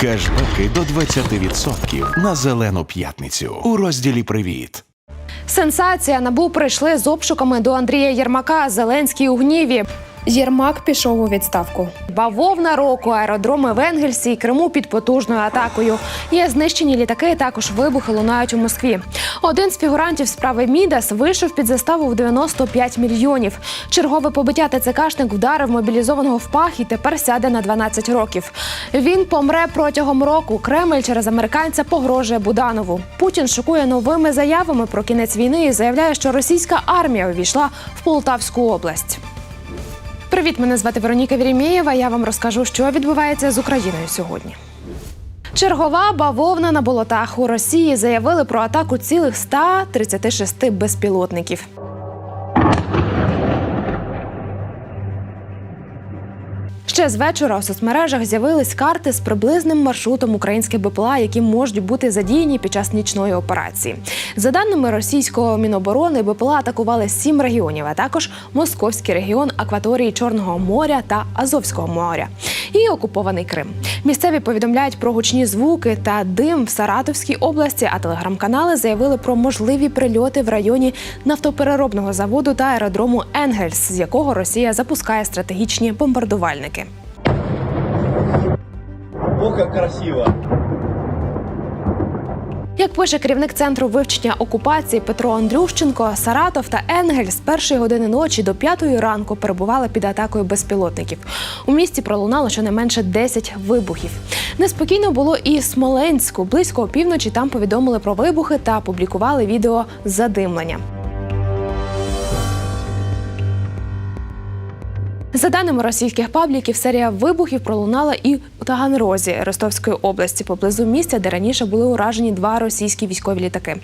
Кешбеки до 20% на зелену п'ятницю у розділі Привіт. Сенсація набу прийшли з обшуками до Андрія Єрмака. Зеленський у гніві. Єрмак пішов у відставку. Бавовна року аеродроми в Енгельсі і Криму під потужною атакою. Є знищені літаки. Також вибухи лунають у Москві. Один з фігурантів справи Мідас вийшов під заставу в 95 мільйонів. Чергове побиття ТЦКшник вдарив мобілізованого в пах і тепер сяде на 12 років. Він помре протягом року. Кремль через американця погрожує Буданову. Путін шокує новими заявами про кінець війни і заявляє, що російська армія увійшла в Полтавську область. Привіт, мене звати Вероніка Вірімєєва. Я вам розкажу, що відбувається з Україною сьогодні. Чергова бавовна на болотах у Росії заявили про атаку цілих 136 безпілотників. Ще з вечора у соцмережах з'явились карти з приблизним маршрутом українських БПЛА, які можуть бути задіяні під час нічної операції. За даними російського міноборони, БПЛА атакували сім регіонів, а також московський регіон акваторії Чорного моря та Азовського моря і окупований Крим. Місцеві повідомляють про гучні звуки та дим в Саратовській області. А телеграм-канали заявили про можливі прильоти в районі нафтопереробного заводу та аеродрому Енгельс, з якого Росія запускає стратегічні бомбардувальники. Ох, как красиво. Як пише керівник центру вивчення окупації Петро Андрющенко, Саратов та Енгель з першої години ночі до п'ятої ранку перебували під атакою безпілотників. У місті пролунало щонайменше 10 вибухів. Неспокійно було і Смоленську. Близько опівночі там повідомили про вибухи та публікували відео задимлення. За даними російських пабліків, серія вибухів пролунала і у Таганрозі Ростовської області, поблизу місця, де раніше були уражені два російські військові літаки.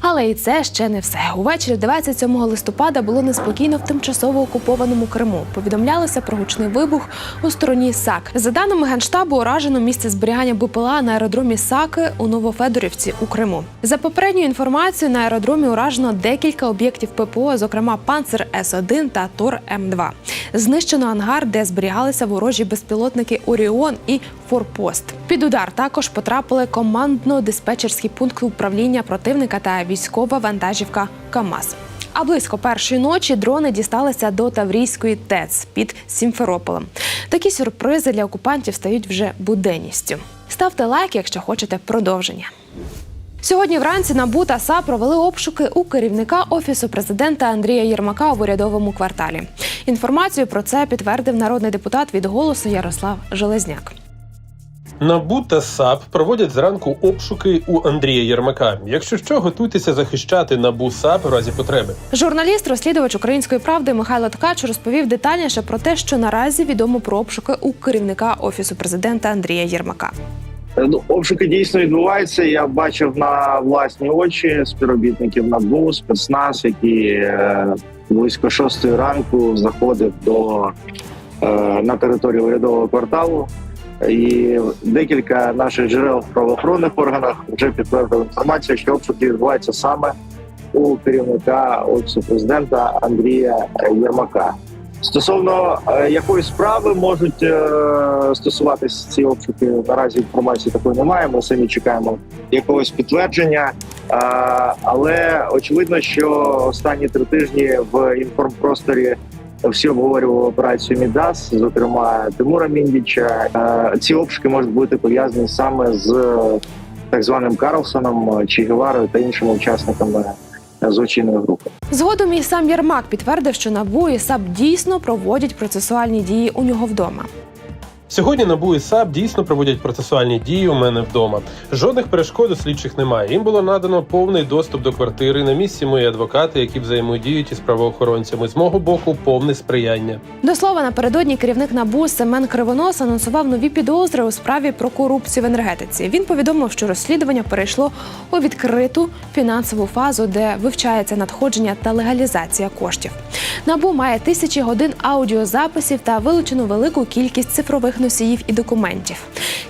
Але і це ще не все. Увечері 27 листопада було неспокійно в тимчасово окупованому Криму. Повідомлялося про гучний вибух у стороні САК. За даними генштабу, уражено місце зберігання БПЛА на аеродромі Саки у Новофедорівці у Криму. За попередньою інформацією, на аеродромі уражено декілька об'єктів ППО, зокрема Панцер С-1 та Тор М2. Знищено ангар, де зберігалися ворожі безпілотники Оріон і Форпост. Під удар також потрапили командно-диспетчерський пункт управління противника та військова вантажівка КАМАЗ. А близько першої ночі дрони дісталися до Таврійської ТЕЦ під Сімферополем. Такі сюрпризи для окупантів стають вже буденністю. Ставте лайк, якщо хочете продовження. Сьогодні вранці НАБУ та САП провели обшуки у керівника офісу президента Андрія Єрмака в урядовому кварталі. Інформацію про це підтвердив народний депутат від голосу Ярослав Железняк. НАБУ та САП проводять зранку обшуки у Андрія Єрмака. Якщо що, готуйтеся захищати НАБУ САП в разі потреби. Журналіст, розслідувач української правди Михайло Ткач розповів детальніше про те, що наразі відомо про обшуки у керівника офісу президента Андрія Єрмака. Ну, обшуки дійсно відбуваються. Я бачив на власні очі співробітників НАБУ, спецназ, які е, близько шостої ранку заходив до е, на територію урядового кварталу. І декілька наших джерел в правоохоронних органах вже підтвердили інформацію, що обшуки відбуваються саме у керівника офісу президента Андрія Єрмака. Стосовно е, якої справи можуть е, стосуватись ці обшуки, наразі інформації такої немає. Ми самі чекаємо якогось підтвердження. Е, але очевидно, що останні три тижні в інформпросторі всі обговорювали операцію Мідас, зокрема Тимура Міндіча. Е, ці обшуки можуть бути пов'язані саме з так званим Карлсоном, Чи Геварою та іншими учасниками злочинної групи. Згодом і сам Єрмак підтвердив, що НАБУ і САП дійсно проводять процесуальні дії у нього вдома. Сьогодні НАБУ і САП дійсно проводять процесуальні дії у мене вдома. Жодних перешкод у слідчих немає. Їм було надано повний доступ до квартири. На місці мої адвокати, які взаємодіють із правоохоронцями. З мого боку, повне сприяння. До слова, напередодні керівник НАБУ Семен Кривонос анонсував нові підозри у справі про корупцію в енергетиці. Він повідомив, що розслідування перейшло у відкриту фінансову фазу, де вивчається надходження та легалізація коштів. НАБУ має тисячі годин аудіозаписів та вилучену велику кількість цифрових носіїв і документів.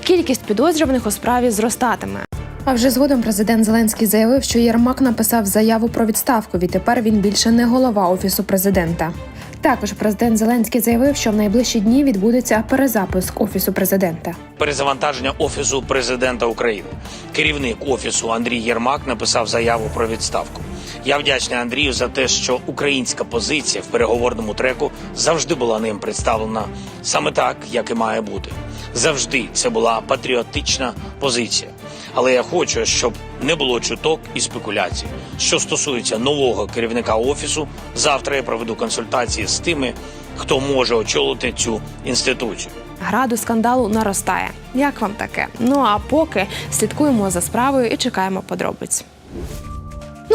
Кількість підозрюваних у справі зростатиме. А вже згодом президент Зеленський заявив, що Єрмак написав заяву про відставку. Відтепер він більше не голова офісу президента. Також президент Зеленський заявив, що в найближчі дні відбудеться перезапуск офісу президента. перезавантаження офісу президента України. Керівник офісу Андрій Єрмак написав заяву про відставку. Я вдячний Андрію за те, що українська позиція в переговорному треку завжди була ним представлена саме так, як і має бути. Завжди це була патріотична позиція. Але я хочу, щоб не було чуток і спекуляцій. Що стосується нового керівника офісу, завтра я проведу консультації з тими, хто може очолити цю інституцію. Градус скандалу наростає. Як вам таке? Ну а поки слідкуємо за справою і чекаємо подробиць.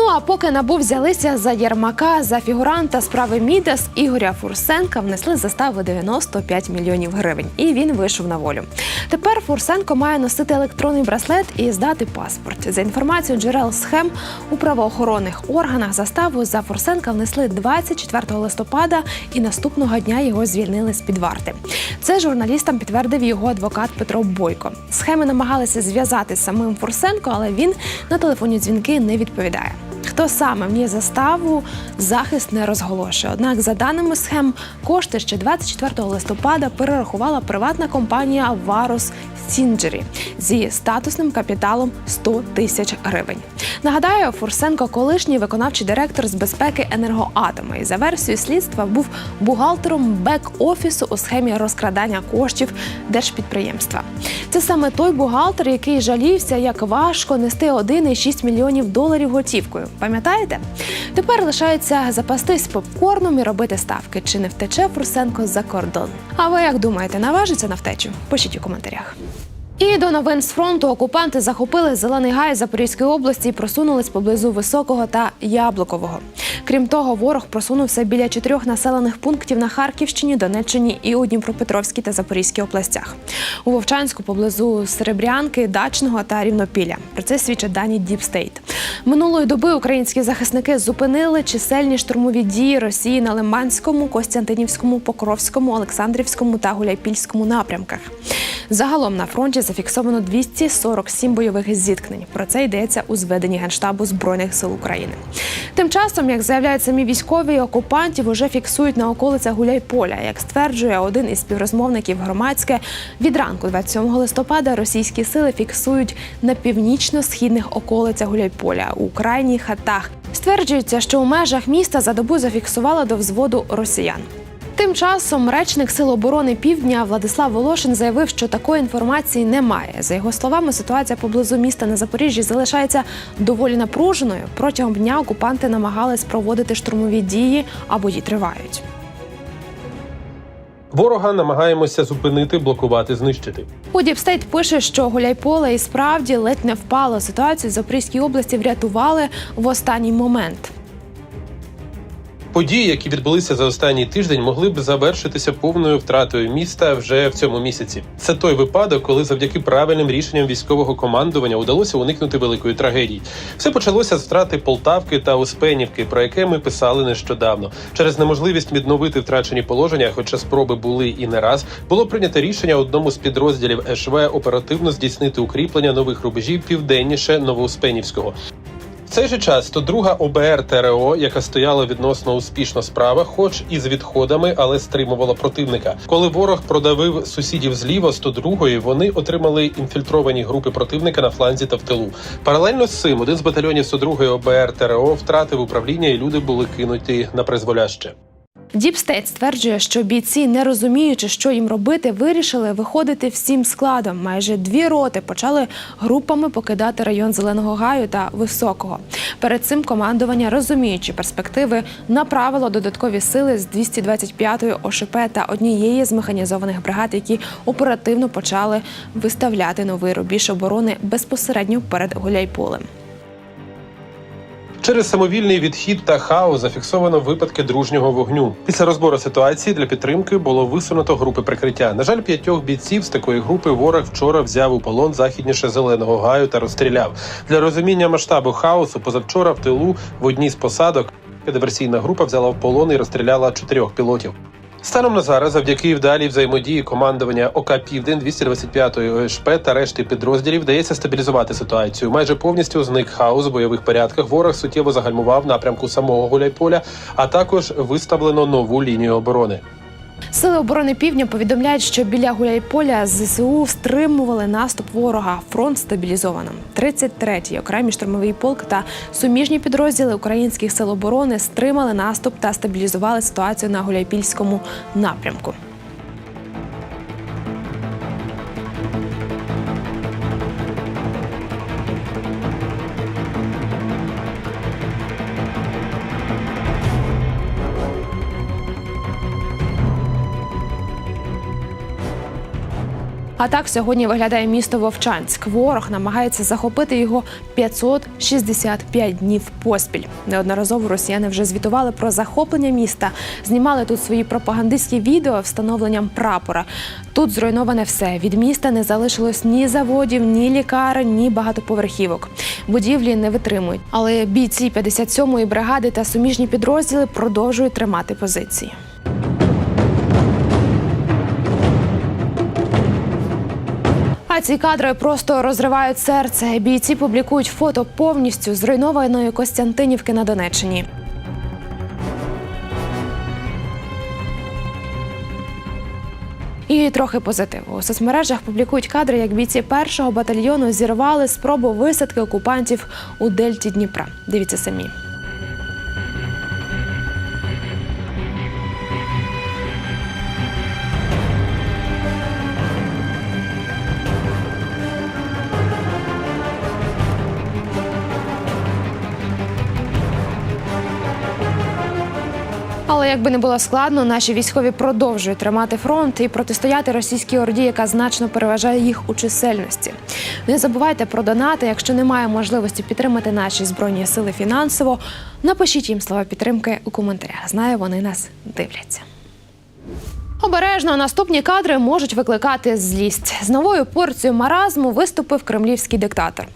Ну а поки набу взялися за Єрмака, за фігуранта справи Мідас Ігоря Фурсенка внесли заставу 95 мільйонів гривень, і він вийшов на волю. Тепер Фурсенко має носити електронний браслет і здати паспорт. За інформацією джерел схем у правоохоронних органах заставу за Фурсенка внесли 24 листопада, і наступного дня його звільнили з під варти. Це журналістам підтвердив його адвокат Петро Бойко. Схеми намагалися зв'язати з самим Фурсенко, але він на телефонні дзвінки не відповідає. Хто саме вніс заставу, захист не розголошує. Однак, за даними схем, кошти ще 24 листопада перерахувала приватна компанія Варус Сінджері зі статусним капіталом 100 тисяч гривень. Нагадаю, Фурсенко, колишній виконавчий директор з безпеки енергоатома, і за версією слідства був бухгалтером бек-офісу у схемі розкрадання коштів держпідприємства. Це саме той бухгалтер, який жалівся, як важко нести 1,6 мільйонів доларів готівкою. Пам'ятаєте? Тепер лишається запастись попкорном і робити ставки, чи не втече Фурсенко за кордон. А ви як думаєте, наважиться на втечу? Пишіть у коментарях. І до новин з фронту окупанти захопили зелений гай Запорізької області і просунулись поблизу Високого та Яблукового. Крім того, ворог просунувся біля чотирьох населених пунктів на Харківщині, Донеччині і у Дніпропетровській та Запорізькій областях. У Вовчанську поблизу Серебрянки, Дачного та Рівнопілля. Про це свідчать дані State. Минулої доби українські захисники зупинили чисельні штурмові дії Росії на Лиманському, Костянтинівському, Покровському, Олександрівському та Гуляйпільському напрямках. Загалом на фронті зафіксовано 247 бойових зіткнень. Про це йдеться у зведенні Генштабу Збройних сил України. Тим часом, як заявляють самі військові, окупантів уже фіксують на околицях Гуляйполя. Як стверджує один із співрозмовників громадське, від ранку 27 листопада російські сили фіксують на північно-східних околицях Гуляйполя у крайніх хатах. Стверджується, що у межах міста за добу зафіксували до взводу росіян. Тим часом речник Сил оборони Півдня Владислав Волошин заявив, що такої інформації немає. За його словами, ситуація поблизу міста на Запоріжжі залишається доволі напруженою. Протягом дня окупанти намагались проводити штурмові дії, а бої тривають. Ворога намагаємося зупинити, блокувати, знищити. У Діпстейт пише, що Гуляйполе і справді ледь не впало. Ситуацію в Запорізькій області врятували в останній момент. Події, які відбулися за останній тиждень, могли б завершитися повною втратою міста вже в цьому місяці. Це той випадок, коли завдяки правильним рішенням військового командування удалося уникнути великої трагедії. Все почалося з втрати Полтавки та Успенівки, про яке ми писали нещодавно. Через неможливість відновити втрачені положення, хоча спроби були і не раз, було прийнято рішення одному з підрозділів ШВ оперативно здійснити укріплення нових рубежів південніше Новоуспенівського. Цей же час 102 ОБР ТРО, яка стояла відносно успішно справа, хоч і з відходами, але стримувала противника. Коли ворог продавив сусідів зліва 102-ї, вони отримали інфільтровані групи противника на фланзі та в тилу. Паралельно з цим один з батальйонів 102-ї ОБР ТРО втратив управління, і люди були кинуті на призволяще. Діпстейт стверджує, що бійці, не розуміючи, що їм робити, вирішили виходити всім складом. Майже дві роти почали групами покидати район Зеленого Гаю та Високого. Перед цим командування, розуміючи перспективи, направило додаткові сили з 225-ї ОШП та однієї з механізованих бригад, які оперативно почали виставляти новий рубіж оборони безпосередньо перед Гуляйполем. Через самовільний відхід та хаос зафіксовано випадки дружнього вогню. Після розбору ситуації для підтримки було висунуто групи прикриття. На жаль, п'ятьох бійців з такої групи ворог вчора взяв у полон західніше зеленого гаю та розстріляв. Для розуміння масштабу хаосу позавчора в тилу в одній з посадок диверсійна група взяла в полон і розстріляла чотирьох пілотів. Станом на зараз, завдяки вдалій взаємодії командування ОК Південь 225-ї ОШП та решти підрозділів вдається стабілізувати ситуацію. Майже повністю зник хаос у бойових порядках. Ворог суттєво загальмував напрямку самого Гуляйполя, а також виставлено нову лінію оборони. Сили оборони півдня повідомляють, що біля Гуляйполя ЗСУ стримували наступ ворога. Фронт стабілізовано. 33-й окремий штурмовий полк та суміжні підрозділи українських сил оборони стримали наступ та стабілізували ситуацію на Гуляйпільському напрямку. А так сьогодні виглядає місто Вовчанськ. Ворог намагається захопити його 565 днів поспіль. Неодноразово росіяни вже звітували про захоплення міста, знімали тут свої пропагандистські відео встановленням прапора. Тут зруйноване все. Від міста не залишилось ні заводів, ні лікарень, ні багатоповерхівок. Будівлі не витримують. Але бійці 57-ї бригади та суміжні підрозділи продовжують тримати позиції. А ці кадри просто розривають серце. Бійці публікують фото повністю зруйнованої Костянтинівки на Донеччині. І трохи позитиву. У соцмережах публікують кадри, як бійці першого батальйону зірвали спробу висадки окупантів у дельті Дніпра. Дивіться самі. Якби не було складно, наші військові продовжують тримати фронт і протистояти російській орді, яка значно переважає їх у чисельності. Не забувайте про донати. Якщо немає можливості підтримати наші збройні сили фінансово, напишіть їм слова підтримки у коментарях. Знаю, вони нас дивляться. Обережно наступні кадри можуть викликати злість. З новою порцією маразму виступив кремлівський диктатор.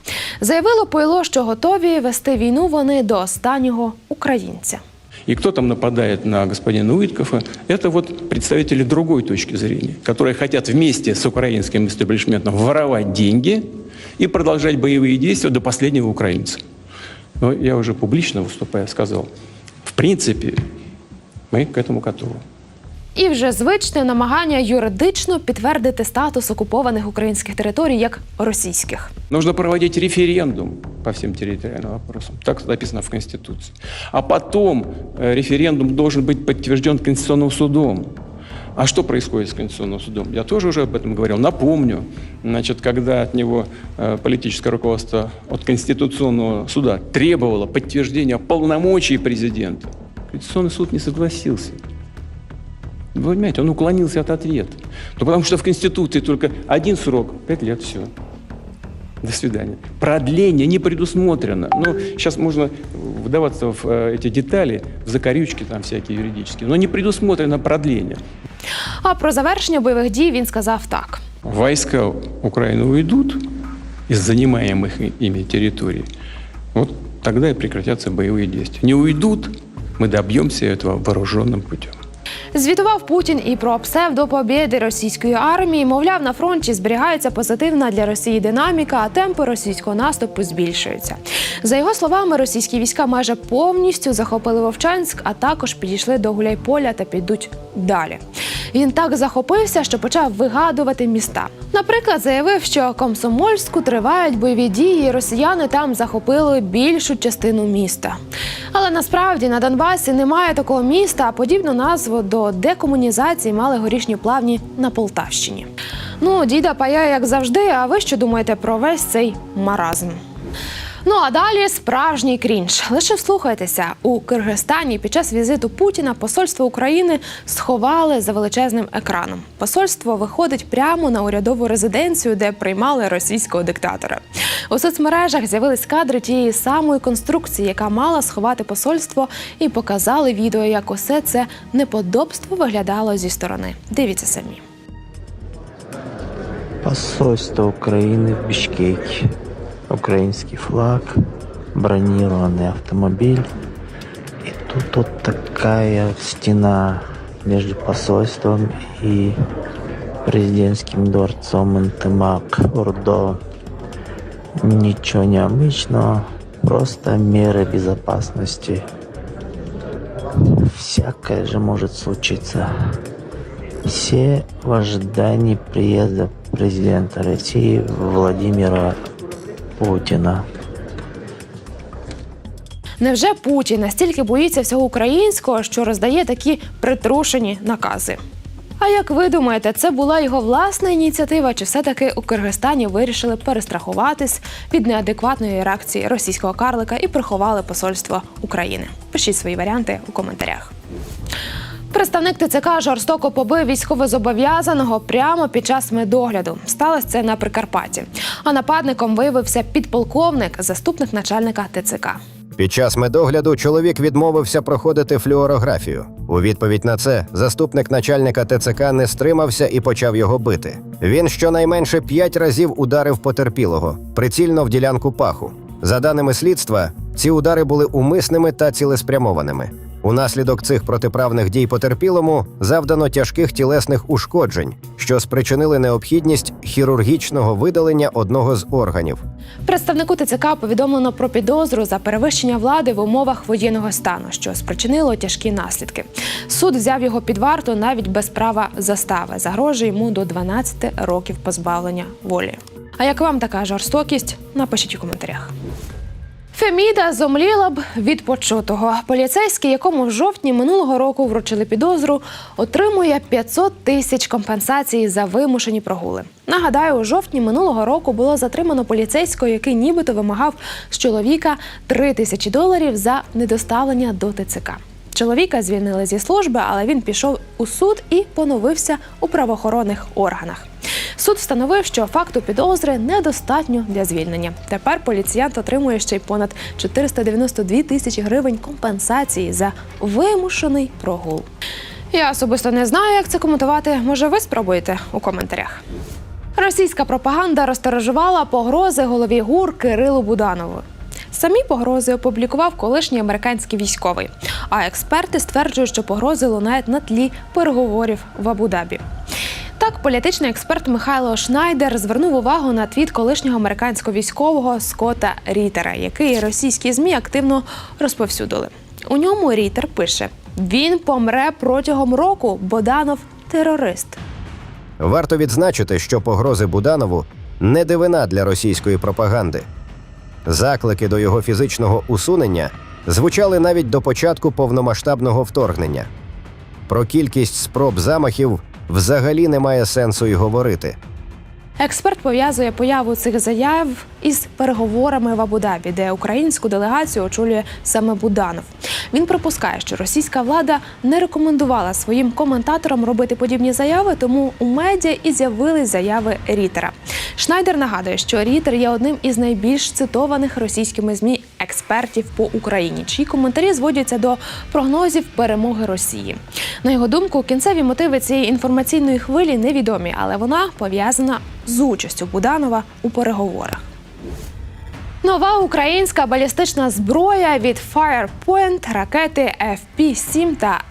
Заявило пойло, що готові вести війну вони до останнього українця. И кто там нападает на господина Уиткофа, это вот представители другой точки зрения, которые хотят вместе с украинским истеблишментом воровать деньги и продолжать боевые действия до последнего украинца. Но я уже публично выступая сказал, в принципе, мы к этому готовы. І вже звичне намагання юридично підтвердити статус окупованих українських територій як російських. Нужно проводить референдум по всем территориальным вопросам. Так написано в Конституции. А потом э, референдум должен быть подтвержден Конституционным судом. А что происходит с Конституционным судом? Я тоже уже об этом говорил. Напомню, значит, когда от него э, политическое руководство от Конституционного суда требовало подтверждения полномочий президента, Конституционный суд не согласился. Вы понимаете, он уклонился от ответа. Ну, потому что в Конституции только один срок, пять лет, все. До свидания. Продление не предусмотрено. Ну, сейчас можно вдаваться в э, эти детали, в закорючки там всякие юридические, но не предусмотрено продление. А про завершення бойових дій він сказав так: Войска Украины уйдут из занимаемых и- ими территорий, вот тогда и прекратятся боевые действия. Не уйдут, мы добьемся этого вооруженным путем. Звітував Путін і про псевдопобєди російської армії. Мовляв, на фронті зберігається позитивна для Росії динаміка, а темпи російського наступу збільшуються. За його словами, російські війська майже повністю захопили Вовчанськ, а також підійшли до Гуляйполя та підуть далі. Він так захопився, що почав вигадувати міста. Наприклад, заявив, що Комсомольську тривають бойові дії, і росіяни там захопили більшу частину міста. Але насправді на Донбасі немає такого міста, а подібну назву до декомунізації мали горішні плавні на Полтавщині. Ну, діда паяє, як завжди. А ви що думаєте про весь цей маразм? Ну а далі справжній крінж. Лише вслухайтеся у Киргизстані під час візиту Путіна посольство України сховали за величезним екраном. Посольство виходить прямо на урядову резиденцію, де приймали російського диктатора. У соцмережах з'явились кадри тієї самої конструкції, яка мала сховати посольство, і показали відео, як усе це неподобство виглядало зі сторони. Дивіться самі. Посольство Украины в Бишкеке. Украинский флаг, бронированный автомобиль. И тут вот такая стена между посольством и президентским дворцом Интемак Урдо. Ничего необычного, просто меры безопасности. Всякое же может случиться. Все в ожидании приезда президента России Владимира Путина. Невже Путін настільки боїться всього українського, що роздає такі притрушені накази? А як ви думаєте, це була його власна ініціатива, чи все-таки у Киргизстані вирішили перестрахуватись від неадекватної реакції російського карлика і приховали посольство України? Пишіть свої варіанти у коментарях. Представник ТЦК жорстоко побив військовозобов'язаного прямо під час медогляду. Сталося це на Прикарпатті. А нападником виявився підполковник, заступник начальника ТЦК. Під час медогляду чоловік відмовився проходити флюорографію. У відповідь на це заступник начальника ТЦК не стримався і почав його бити. Він щонайменше п'ять разів ударив потерпілого, прицільно в ділянку паху. За даними слідства, ці удари були умисними та цілеспрямованими. Унаслідок цих протиправних дій потерпілому завдано тяжких тілесних ушкоджень, що спричинили необхідність хірургічного видалення одного з органів. Представнику ТЦК повідомлено про підозру за перевищення влади в умовах воєнного стану, що спричинило тяжкі наслідки. Суд взяв його під варту навіть без права застави. Загрожує йому до 12 років позбавлення волі. А як вам така жорстокість? Напишіть у коментарях. Феміда зомліла б від почутого. Поліцейський, якому в жовтні минулого року вручили підозру, отримує 500 тисяч компенсації за вимушені прогули. Нагадаю, у жовтні минулого року було затримано поліцейського, який нібито вимагав з чоловіка 3 тисячі доларів за недоставлення до ТЦК. Чоловіка звільнили зі служби, але він пішов у суд і поновився у правоохоронних органах. Суд встановив, що факту підозри недостатньо для звільнення. Тепер поліціянт отримує ще й понад 492 тисячі гривень компенсації за вимушений прогул. Я особисто не знаю, як це коментувати. Може, ви спробуєте у коментарях. Російська пропаганда розторожувала погрози голові ГУР Кирилу Буданову. Самі погрози опублікував колишній американський військовий. А експерти стверджують, що погрози лунають на тлі переговорів в Абу-Дабі. Так, політичний експерт Михайло Шнайдер звернув увагу на твіт колишнього американського військового Скотта Рітера, який російські змі активно розповсюдили. У ньому Рітер пише: він помре протягом року. Боданов терорист. Варто відзначити, що погрози Буданову не дивина для російської пропаганди. Заклики до його фізичного усунення звучали навіть до початку повномасштабного вторгнення. Про кількість спроб замахів взагалі немає сенсу й говорити. Експерт пов'язує появу цих заяв із переговорами в Абу-Дабі, де українську делегацію очолює саме Буданов. Він припускає, що російська влада не рекомендувала своїм коментаторам робити подібні заяви, тому у медіа і з'явились заяви Рітера. Шнайдер нагадує, що Рітер є одним із найбільш цитованих російськими змі експертів по Україні, чиї коментарі зводяться до прогнозів перемоги Росії. На його думку, кінцеві мотиви цієї інформаційної хвилі невідомі, але вона пов'язана з участю Буданова у переговорах. Нова українська балістична зброя від Firepoint ракети FP-7 та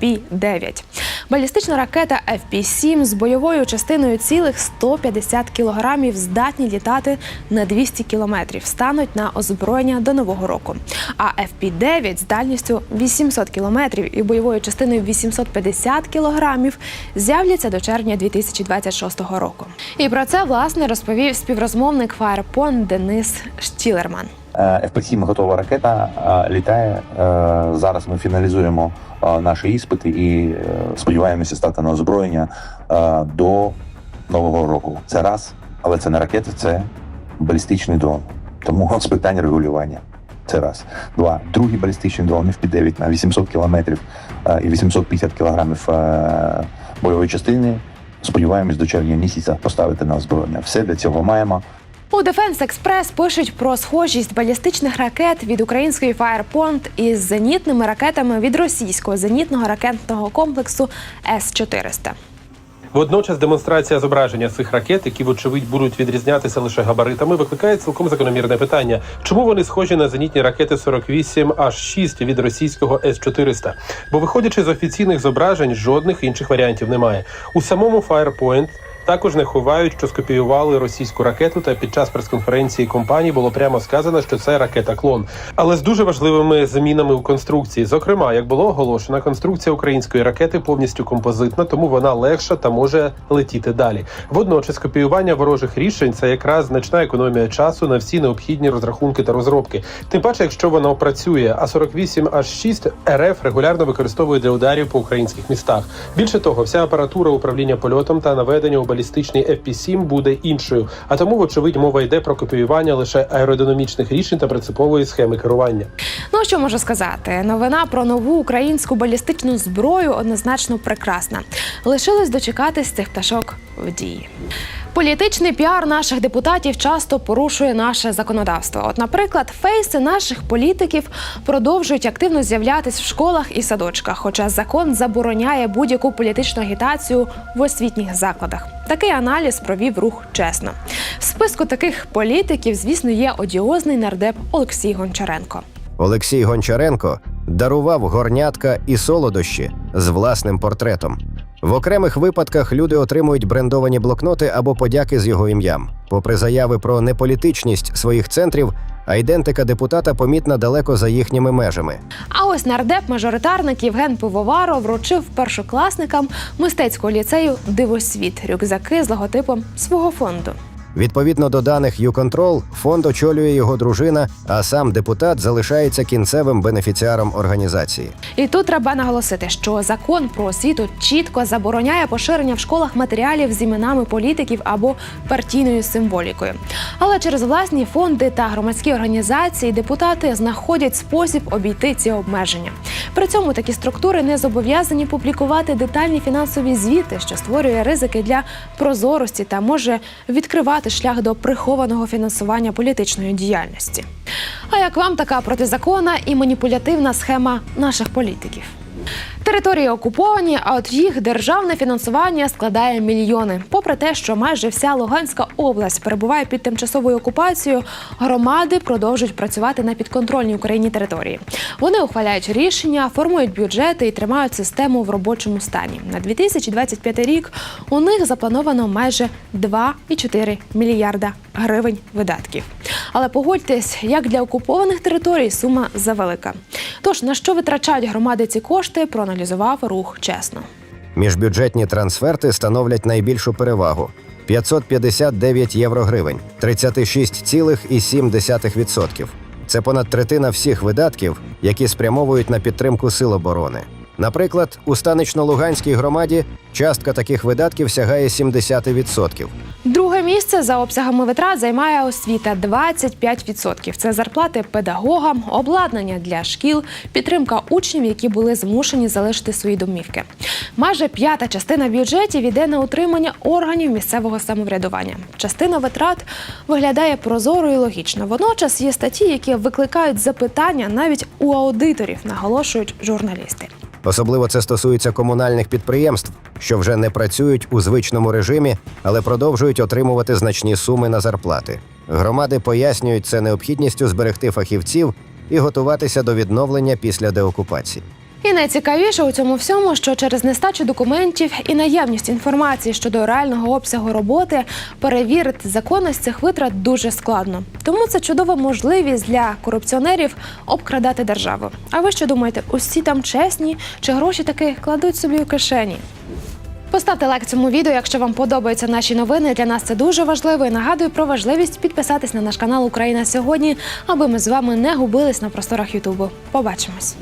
FP-9. Балістична ракета FP-7 з бойовою частиною цілих 150 кілограмів здатні літати на 200 кілометрів, стануть на озброєння до нового року. А FP-9 з дальністю 800 кілометрів і бойовою частиною 850 кілограмів з'являться до червня 2026 року. І про це власне розповів співрозмовник Firepoint Денис Штілерман. Е, FP-7 готова ракета, е, літає. Е, Зараз ми фіналізуємо е, наші іспити і е, сподіваємося стати на озброєння е, до нового року. Це раз, але це не ракета, це балістичний дрон. Тому з питань регулювання. Це раз. Два. Другий балістичний дрон FP-9 на 800 кілометрів е, і 850 кілограмів е, бойової частини. Сподіваємось до червня місяця поставити на озброєння. Все для цього маємо. У Defense Express пишуть про схожість балістичних ракет від української Firepoint із зенітними ракетами від російського зенітного ракетного комплексу С-400. Водночас демонстрація зображення цих ракет, які вочевидь будуть відрізнятися лише габаритами, викликає цілком закономірне питання: чому вони схожі на зенітні ракети 48 h 6 від російського С-400? Бо виходячи з офіційних зображень, жодних інших варіантів немає. У самому Firepoint також не ховають, що скопіювали російську ракету, та під час прес-конференції компанії було прямо сказано, що це ракета клон, але з дуже важливими змінами у конструкції. Зокрема, як було оголошено, конструкція української ракети повністю композитна, тому вона легша та може летіти далі. Водночас копіювання ворожих рішень це якраз значна економія часу на всі необхідні розрахунки та розробки. Тим паче, якщо вона працює, а 48 аж 6 РФ регулярно використовує для ударів по українських містах. Більше того, вся апаратура управління польотом та наведення у балістичний FP-7 буде іншою. А тому, вочевидь, мова йде про копіювання лише аеродинамічних рішень та принципової схеми керування. Ну що можу сказати? Новина про нову українську балістичну зброю однозначно прекрасна. Лишилось дочекатись цих пташок в дії. Політичний піар наших депутатів часто порушує наше законодавство. От, наприклад, фейси наших політиків продовжують активно з'являтись в школах і садочках, хоча закон забороняє будь-яку політичну агітацію в освітніх закладах. Такий аналіз провів рух чесно. В списку таких політиків, звісно, є одіозний нардеп Олексій Гончаренко. Олексій Гончаренко дарував горнятка і солодощі з власним портретом. В окремих випадках люди отримують брендовані блокноти або подяки з його ім'ям. Попри заяви про неполітичність своїх центрів, айдентика депутата помітна далеко за їхніми межами. А ось нардеп-мажоритарник Євген Пивоваро вручив першокласникам мистецького ліцею Дивосвіт рюкзаки з логотипом свого фонду. Відповідно до даних «Юконтрол», фонд очолює його дружина, а сам депутат залишається кінцевим бенефіціаром організації. І тут треба наголосити, що закон про освіту чітко забороняє поширення в школах матеріалів з іменами політиків або партійною символікою. Але через власні фонди та громадські організації депутати знаходять спосіб обійти ці обмеження. При цьому такі структури не зобов'язані публікувати детальні фінансові звіти, що створює ризики для прозорості та може відкривати шлях до прихованого фінансування політичної діяльності. А як вам така протизаконна і маніпулятивна схема наших політиків? Території окуповані, а от їх державне фінансування складає мільйони. Попри те, що майже вся Луганська область перебуває під тимчасовою окупацією, громади продовжують працювати на підконтрольній Україні території. Вони ухваляють рішення, формують бюджети і тримають систему в робочому стані. На 2025 рік у них заплановано майже 2,4 мільярда гривень видатків. Але погодьтесь, як для окупованих територій сума завелика. Тож на що витрачають громади ці кошти, проаналізував рух чесно. Міжбюджетні трансферти становлять найбільшу перевагу 559 євро гривень, 36,7%. Це понад третина всіх видатків, які спрямовують на підтримку сил оборони. Наприклад, у станично-луганській громаді частка таких видатків сягає 70%. Друге місце за обсягами витрат займає освіта 25%. Це зарплати педагогам, обладнання для шкіл, підтримка учнів, які були змушені залишити свої домівки. Майже п'ята частина бюджетів іде на утримання органів місцевого самоврядування. Частина витрат виглядає прозоро і логічно. Водночас є статті, які викликають запитання навіть у аудиторів, наголошують журналісти. Особливо це стосується комунальних підприємств, що вже не працюють у звичному режимі, але продовжують отримувати значні суми на зарплати. Громади пояснюють це необхідністю зберегти фахівців і готуватися до відновлення після деокупації. І найцікавіше у цьому всьому, що через нестачу документів і наявність інформації щодо реального обсягу роботи перевірити законність цих витрат дуже складно. Тому це чудова можливість для корупціонерів обкрадати державу. А ви що думаєте, усі там чесні чи гроші таки кладуть собі у кишені? Поставте лайк цьому відео, якщо вам подобаються наші новини. Для нас це дуже важливо. І нагадую про важливість підписатись на наш канал Україна сьогодні, аби ми з вами не губились на просторах Ютубу. Побачимось.